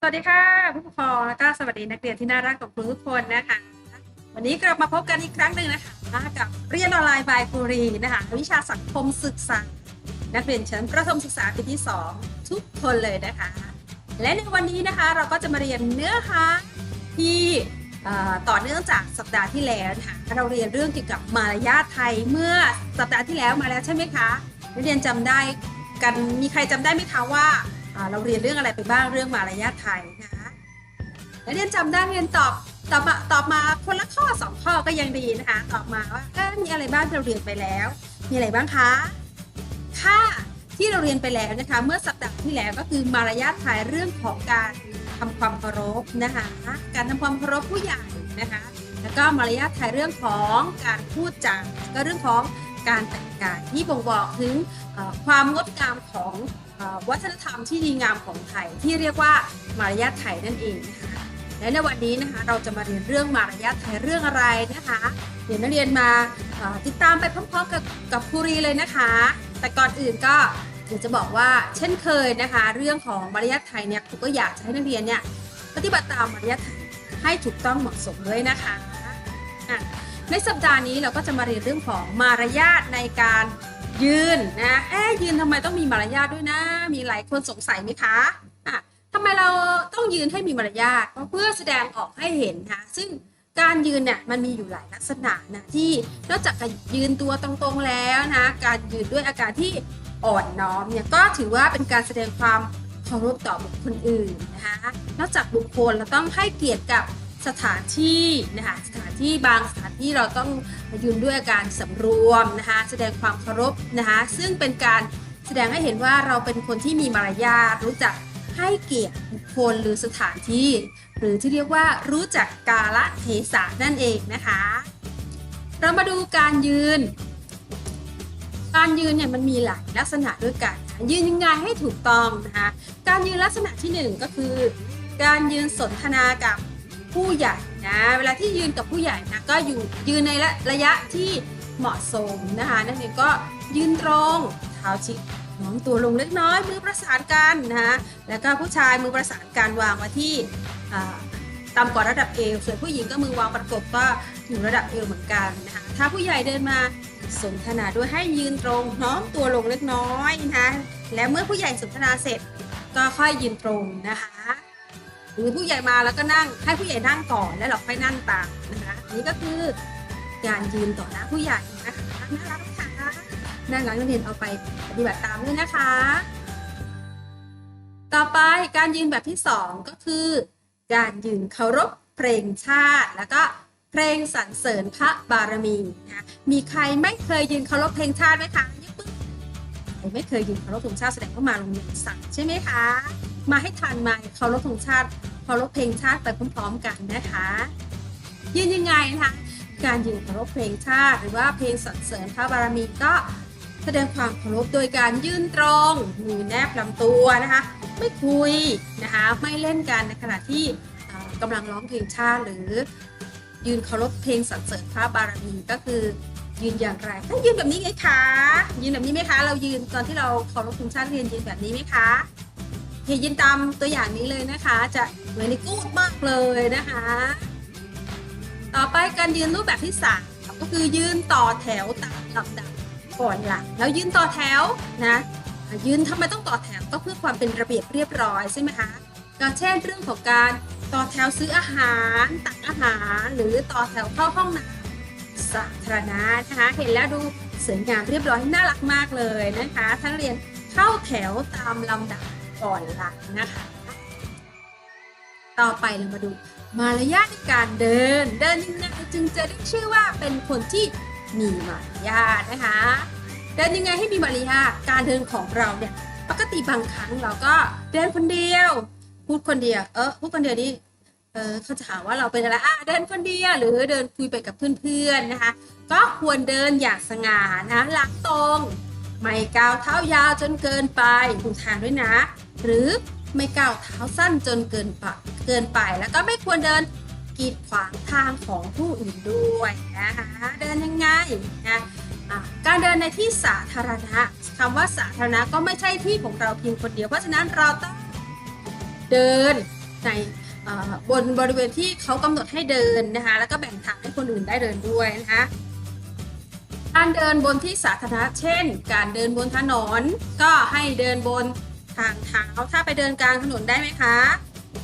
สวัสดีค่ะผู้ปกครองแล้วก็สวัสดีนักเรียนที่น่ารักของครูทุกคนนะคะ วันนี้กลับมาพบกันอีกครั้งหนึ่งนะคะกับเรียนออนไลน์บายครูรีนะคะวิชาสังคมศึกษา นักเรียนชั้นประถมศึกษาปีที่ 2 ทุกคนเลยนะคะ และในวันนี้นะคะเราก็จะมาเรียนเนื้อหาที่ต่อเนื่องจากสัปดาห์ที่แล้วนะคะเราเรียนเรื่องเกี่ยวกับมารยาทไทยเมื่อสัปดาห์ที่แล้วมาแล้วใช่ไหมคะนักเรียนจำได้กันมีใครจำได้ไหมคะว่า เราเรียนเรื่องอะไรไปบ้างเรื่องมารยาทไทยนะคะเรียนจำได้เรียนตอบตอบมาตอบมาคนละข้อสองข้อก็ยังดีนะคะตอบมาว่ามีอะไรบ้างที่เราเรียนไปแล้ว มีอะไรบ้างคะค่าที่เราเรียนไปแล้วนะคะเมื่อสัปดาห์ที่แล้วก็คือมารยาทไทยเรื่องของการทำความเคารพนะคะการทำความเคารพผู้ใหญ่นะคะแล้วก็มารยาทไทยเรื่องของการพูดจาก็เรื่องของการแต่งกายที่บ่งบอกถึงความงดงามของ วัฒนธรรมที่ดีงามของไทยที่เรียกว่ามารยาทไทยนั่นเองนะคะและในวันนี้นะคะเราจะมาเรียนเรื่องมารยาทไทยเรื่องอะไรนะคะเดี๋ยวนักเรียนมาติดตามไปพร้อมๆกับกับครูรีเลยนะคะ แต่ก่อนอื่นก็เดี๋ยวจะบอกว่าเช่นเคยนะคะ เรื่องของมารยาทไทยเนี่ยครูก็อยากจะให้นักเรียนเนี่ยปฏิบัติตามมารยาทไทยให้ถูกต้องเหมาะสมด้วยนะคะะในสัปดาห์นี้เราก็จะมาเรียนเรื่องของมารยาทในการ ยืนนะเอ๊ยืนทำไมต้องมีมารยาทด้วยนะ มีหลายคนสงสัยไหมคะอะทำไมเราต้องยืนให้มีมารยาทเพื่อแสดงออกให้เห็นนะคะซึ่งการยืนเนี่ยมันมีอยู่หลายลักษณะนะที่นอกจากการยืนตัวตรงๆแล้วนะการยืนด้วยอาการที่อ่อนน้อมเนี่ยก็ถือว่าเป็นการแสดงความเคารพต่อบุคคลอื่นนะคะนอกจากบุคคลเราต้องให้เกียรติกับสถานที่นะคะสถาน ที่บางสถานที่เราต้องยืนด้วยอาการสำรวมนะคะแสดงความเคารพนะคะซึ่งเป็นการแสดงให้เห็นว่าเราเป็นคนที่มีมารยาทรู้จักให้เกียรติบุคคลหรือสถานที่ หรือที่เรียกว่ารู้จักกาละเทศะนั่นเองนะคะ เรามาดูการยืน การยืนเนี่ยมันมีหลายลักษณะด้วยกัน ยืนยังไงให้ถูกต้องนะคะ การยืนลักษณะที่หนึ่งก็คือ การยืนสนทนากับ ผู้ใหญ่นะเวลาที่ยืนกับผู้ใหญ่นะก็อยู่ยืนในระระยะที่เหมาะสมนะคะนั่นเองก็ยืนตรงเท้าชิดโน้มตัวลงเล็กน้อยมือประสานกันนะคะแล้วก็ผู้ชายมือประสานกันวางไว้ที่ต่ำกว่าระดับเอวส่วนผู้หญิงก็มือวางประกบก็อยู่ระดับเอวเหมือนกันนะคะถ้าผู้ใหญ่เดินมาสนทนาด้วยให้ยืนตรงน้อมตัวลงเล็กน้อยนะคะและเมื่อผู้ใหญ่สนทนาเสร็จก็ค่อยยืนตรงนะคะ หรือผู้ใหญ่มาแล้วก็นั่งให้ผู้ใหญ่นั่งก่อนแล้วเราค่อยนั่งตามนะคะนี่ก็คือการยืนต่อหน้าผู้ใหญ่นะคะน่ารักค่ะน่ารักนักเรียนเอาไปปฏิบัติตามด้วยนะคะ ต่อไปการยืนแบบที่สองก็คือ การยืนเคารพเพลงชาติ แล้วก็เพลงสรรเสริญพระบารมีนะมีใครไม่เคยยืนเคารพเพลงชาติไหมคะยกมือไม่เคยยืนเคารพธงชาติแสดงว่ามาโรงเรียนสั่งใช่ไหมคะ มาให้ทันมาเคารพธงชาติเคารพเพลงชาติไปพร้อมๆกันนะคะ ยืนยังไงนะคะการยืนเคารพเพลงชาติ หรือว่าเพลงสรรเสริญพระบารมีก็แสดงความเคารพโดยการยืนตรงมือแนบลำตัวนะคะ ไม่คุยนะคะไม่เล่นกันในขณะที่กำลังร้องเพลงชาติหรือ ยืนเคารพเพลงสรรเสริญพระบารมีก็คือยืนอย่างไรถ้ายืนแบบนี้ไงคะยืนแบบนี้ไหมคะ เรายืนตอนที่เราเคารพเพลงชาติเรียนยืนแบบนี้ไหมคะ อเคยืนตามตัวอย่างนี้เลยนะคะ จะเหมือนในกูดมากเลยนะคะ ต่อไปการยืนรูปแบบที่สามก็คือยืนต่อแถวตามลำดับก่อนหลังแล้วยืนต่อแถวนะอะยืนทำไมต้องต่อแถวก็เพื่อความเป็นระเบียบเรียบร้อยใช่ไหมคะก็เช่นเรื่องของการต่อแถวซื้ออาหารตักอาหาร หรือต่อแถวเข้าห้องน้ำสาธารณะนะคะ เห็นแล้วดูสวยงามเรียบร้อยน่ารักมากเลยนะคะทั้งเรียนเข้าแถวตามลำดับ ก่อนหลังนะคะ ต่อไปเรามาดูมารยาทในการเดิน เดินยังไงจึงจะได้ชื่อว่าเป็นคนที่มีมารยาทนะคะ เดินยังไงให้มีมารยาทการเดินของเราเนี่ยปกติบางครั้งเราก็เดินคนเดียว พูดคนเดียว เออพูดคนเดียวนี่เออเขาจะหาว่าเราเป็นอะไรอะเดินคนเดียวหรือเดินคุยไปกับเพื่อนๆนะคะ ก็ควรเดินอย่างสง่านะหลังตรง ไม่ก้าวเท้ายาวจนเกินไปดูกทางด้วยนะ หรือไม่ก้าวเท้าสั้นจนเกินไปเกินไปแล้วก็ไม่ควรเดินกีดขวางทางของผู้อื่นด้วยนะคะเดินยังไงนะการเดินในที่สาธารณะคำว่าสาธารณะก็ไม่ใช่ที่ของเราเพียงคนเดียว เพราะฉะนั้นเราต้องเดินในบนบริเวณที่เขากำหนดให้เดินนะคะแล้วก็แบ่งทางให้คนอื่นได้เดินด้วยนะคะการเดินบนที่สาธารณะเช่น การเดินบนถนนก็ให้เดินบน ทางเท้าถ้าไปเดินกลางถนนได้ไหมคะ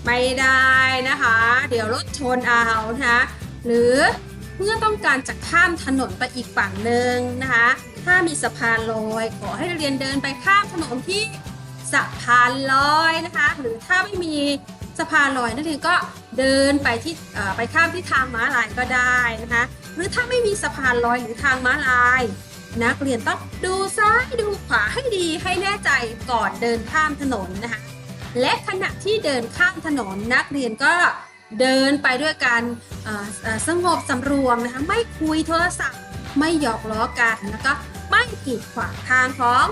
ไม่ได้นะคะ เดี๋ยวรถชนเอานะคะหรือเมื่อต้องการจะข้ามถนนไปอีกฝั่งหนึ่งนะคะ ถ้ามีสะพานลอยขอให้เรียนเดินไปข้ามถนนที่สะพานลอยนะคะ หรือถ้าไม่มีสะพานลอยนักเรียนก็เดินไปที่ไปข้ามที่ทางม้าลายก็ได้นะคะ หรือถ้าไม่มีสะพานลอยหรือทางม้าลาย นักเรียนต้องดูซ้ายดูขวาให้ดีให้แน่ใจก่อนเดินข้ามถนนนะคะ และขณะที่เดินข้ามถนนนักเรียนก็เดินไปด้วยการสงบสำรวมนะคะไม่คุยโทรศัพท์ ไม่หยอกล้อกันแล้วก็ไม่กีดขวางทางของ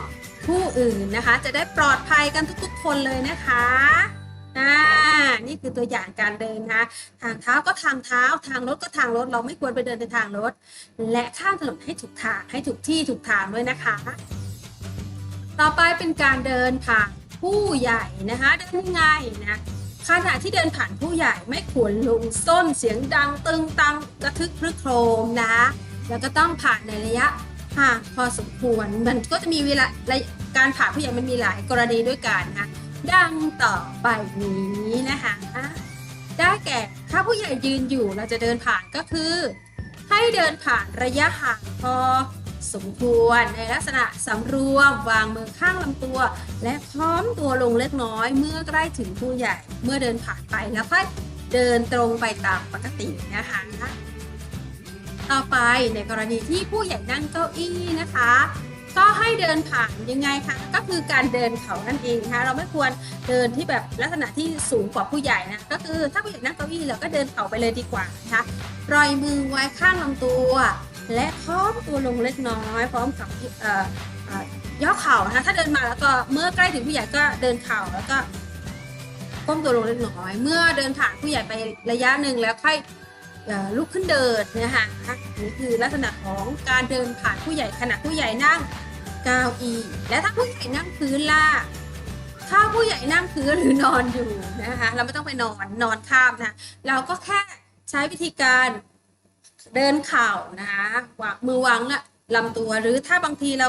ผู้อื่นนะคะ จะได้ปลอดภัยกันทุกๆคนเลยนะคะ อ่านี่คือตัวอย่างการเดินนะคะทางเท้าก็ทางเท้าทางรถก็ทางรถ เราไม่ควรไปเดินในทางรถ และข้ามถนนให้ถูกทางให้ถูกที่ถูกทางด้วยนะคะ ต่อไปเป็นการเดินผ่านผู้ใหญ่นะคะเดินยังไงนะขณะที่เดินผ่านผู้ใหญ่ไม่ควรลุงส้นเสียงดังตึงตังกระทึกครึกโครมนะแล้วก็ต้องผ่านในระยะห่างพอสมควร มันก็จะมีเวลาการผ่านผู้ใหญ่มันมีหลายกรณีด้วยกันนะ ดังต่อไปนี้นะคะ ได้แก่ถ้าผู้ใหญ่ยืนอยู่เราจะเดินผ่านก็คือ ให้เดินผ่านระยะห่างพอสมควรในลักษณะสำรวม วางมือข้างลำตัว และพร้อมตัวลงเล็กน้อย เมื่อใกล้ถึงผู้ใหญ่เมื่อเดินผ่านไปแล้วค่อยเดินตรงไปตามปกตินะคะ ต่อไปในกรณีที่ผู้ใหญ่นั่งเก้าอี้นะคะ ดินผ่านยังไงคะก็คือการเดินเขานั่นเองนะคะเราไม่ควรเดินที่แบบลักษณะที่สูงกว่าผู้ใหญ่นะก็คือถ้าผู้ใหญ่นั่งเก้าอี้เราก็เดินเขาไปเลยดีกว่านะคะปล่อยมือไว้ข้างลำตัว และค้อมตัวลงเล็กน้อย พร้อมกับย่อเข่านะคะถ้าเดินมาแล้วก็เมื่อใกล้ถึงผู้ใหญ่ก็เดินเข่าแล้วก็ก้มตัวลงเล็กน้อย เมื่อเดินผ่านผู้ใหญ่ไประยะหนึ่งแล้วค่อยลุกขึ้นเดินนะคะนี่คือลักษณะของการเดินผ่านผู้ใหญ่ขณะผู้ใหญ่นั่ง เก้าอี้และถ้าผู้ใหญ่นั่งพื้นล่ะถ้าผู้ใหญ่นั่งพื้นหรือนอนอยู่นะคะเราไม่ต้องไปนอนนอนข้ามนะเราก็แค่ใช้วิธีการเดินเข่านะคะวางมือวางละลำตัวหรือถ้าบางทีเรา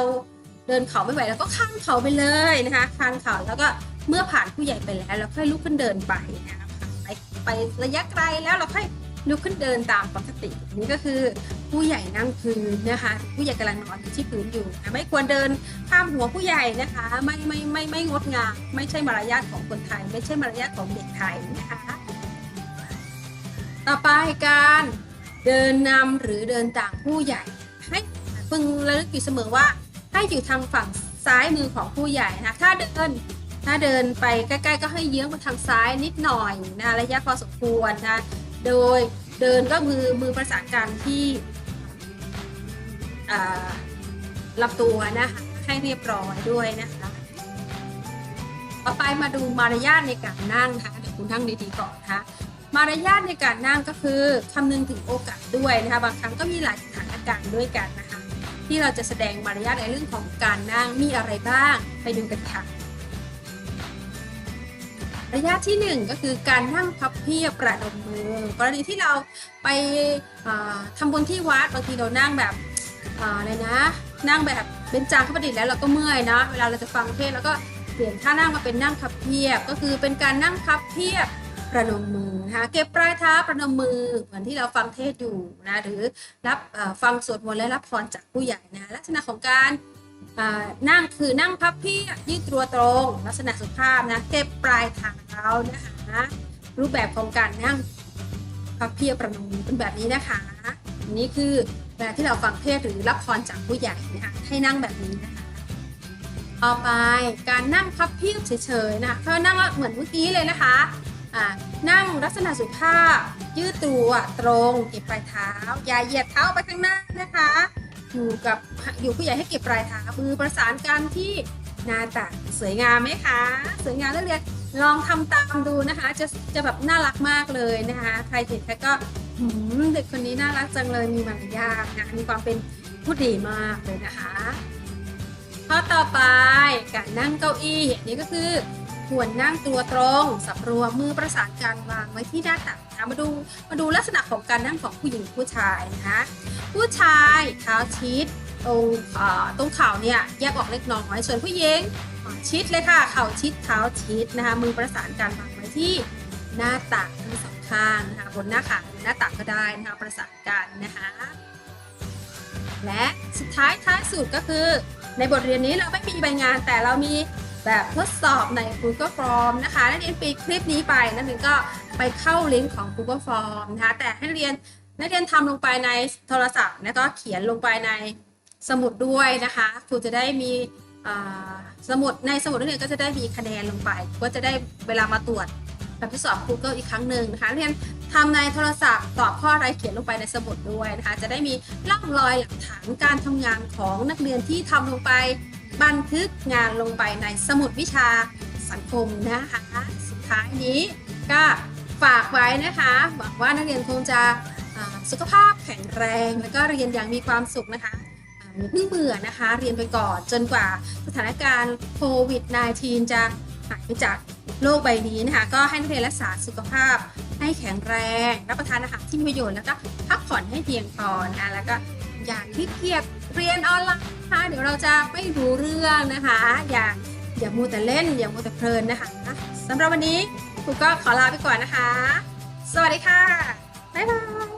เดินเข่าไม่ไหวเราก็ข้ามเข่าไปเลยนะคะข้ามเข่าแล้วก็เมื่อผ่านผู้ใหญ่ไปแล้วเราค่อยลุกขึ้นเดินไปนะคะไปไประยะไกลแล้วเราค่อย ลุกขึ้นเดินตามปกติ นี่ก็คือผู้ใหญ่นั่งพื้นนะคะ ผู้ใหญ่กำลังนอนอยู่ที่พื้นอยู่นะไม่ควรเดินข้ามหัวผู้ใหญ่นะคะ ไม่ไม่ไม่ไม่งดงามไม่ใช่มารยาทของคนไทย ไม่ใช่มารยาทของเด็กไทยนะคะ ต่อไปการเดินนำหรือเดินต่างผู้ใหญ่ ให้พึงระลึกอยู่เสมอว่าให้อยู่ทางฝั่งซ้ายมือของผู้ใหญ่นะถ้าเดินถ้าเดินไปใกล้ ๆ ก็ให้เยื้องไปทางซ้ายนิดหน่อยนะระยะพอสมควรนะ โดยเดินก็มือมือประสานกันที่ลำตัวนะคะให้เรียบร้อยด้วยนะคะต่อไปมาดูมารยาทในการนั่งนะคะเดี๋ยวคุณนั่งดีๆก่อนนะคะมารยาทในการนั่งก็คือคำนึงถึงโอกาสด้วยนะคะบางครั้งก็มีหลายสถานการณ์ด้วยกันนะคะ ที่เราจะแสดงมารยาทในเรื่องของการนั่งมีอะไรบ้าง ไปดูกันค่ะ ระยะที่หนึ่งก็คือการนั่งพับเพียบประนมมือกรณีที่เราไปอ่าทำบุญที่วัดบางทีเรานั่งแบบอะไรนะ นั่งแบบเป็นจางขประดิษฐ์แล้วเราก็เมื่อยนะเวลาเราจะฟังเทศแล้วก็เปลี่ยนท่านั่งมาเป็นนั่งพับเพียบ ก็คือเป็นการนั่งพับเพียบประนมมือนะคะเก็บปลายเท้าประนมมือเหมือนที่เราฟังเทศอยู่นะหรือรับฟังสวดมนต์และรับพรจากผู้ใหญ่นะลักษณะของการ นั่งคือนั่งพับเพียบยืดตัวตรง ลักษณะสุภาพนะเก็บปลายเท้านะคะรูปแบบของการนั่งพับเพียบประนมเป็นแบบนี้นะคะอันนี้คือเวลาที่เราฟังเทศหรือรับพรจากผู้ใหญ่นะคะให้นั่งแบบนี้นะคะต่อไปการนั่งพับเพียบเฉยๆนะคะก็นั่งเหมือนเมื่อกี้เลยนะคะนั่งลักษณะสุภาพยืดตัวตรง เก็บปลายเท้า อย่าเหยียดเท้าไปข้างหน้านะคะ อยู่กับอยู่ผู้ใหญ่ให้เก็บปลายเท้ามือประสานกันที่หน้าตักสวยงามไหมคะ สวยงามนักเรียนลองทำตามดูนะคะ จะจะแบบน่ารักมากเลยนะคะใครเห็นใครก็หืมเด็กคนนี้น่ารักจังเลยมีมารยาทนะมีความเป็นผู้ดีมากเลยนะคะข้อต่อไปการนั่งเก้าอี้อันนี้ก็คือ ควรนั่งตัวตรงสำรวมมือประสานกันวางไว้ที่หน้าตักนะมาดูมาดูลักษณะของการนั่งของผู้หญิงผู้ชายนะคะผู้ชายเท้าชิดตรงเอ่อตรงเข่าเนี่ยแยกออกเล็กน้อยส่วนผู้หญิงชิดเลยค่ะ เข่าชิดเท้าชิดนะคะมือประสานกันวางไว้ที่หน้าตักทั้งสองข้างนะคะบนหน้าขาหรือหน้าตักก็ได้นะคะประสานกันนะคะและสุดท้ายท้ายสุดก็คือ ในบทเรียนนี้เราไม่มีใบงานแต่เรามี แบบทดสอบใน Google Form นะคะนักเรียนปีคลิปนี้ไปนักเรียนก็ไปเข้าลิงก์ของ Google Form นะคะแต่ให้นักเรียนนักเรียนทำลงไปในโทรศัพท์แล้วก็เขียนลงไปในสมุดด้วยนะคะครูจะได้มีสมุดในสมุดนักเรียนก็จะได้มีคะแนนลงไป ก็จะได้เวลามาตรวจแบบทดสอบ Google อีกครั้งหนึ่งนะคะนักเรียนทำในโทรศัพท์ตอบข้ออะไรเขียนลงไปในสมุดด้วยนะคะจะได้มีร่องรอยหลักฐานการทำงานของนักเรียนที่ทำลงไป บันทึกงานลงไปในสมุดวิชาสังคมนะคะ สุดท้ายนี้ก็ฝากไว้นะคะหวังว่านักเรียนคงจะสุขภาพแข็งแรง แล้วก็เรียนอย่างมีความสุขนะคะอ่าอย่าเพิ่งเบื่อนะคะ เรียนไปก่อนจนกว่าสถานการณ์โควิด -19 จะหายไปจากโลกใบนี้นะคะ ก็ให้นักเรียนรักษาสุขภาพให้แข็งแรง รับประทานอาหารที่มีประโยชน์แล้วก็พักผ่อนให้เพียงพอนะคะแล้วก็อย่าเครียด เรียนออนไลน์นะคะเดี๋ยวเราจะไม่รู้เรื่องนะคะ อย่าอย่ามัวแต่เล่น อย่ามัวแต่เพลินนะคะสำหรับวันนี้ครูก็ขอลาไปก่อนนะคะ สวัสดีค่ะ บ๊ายบาย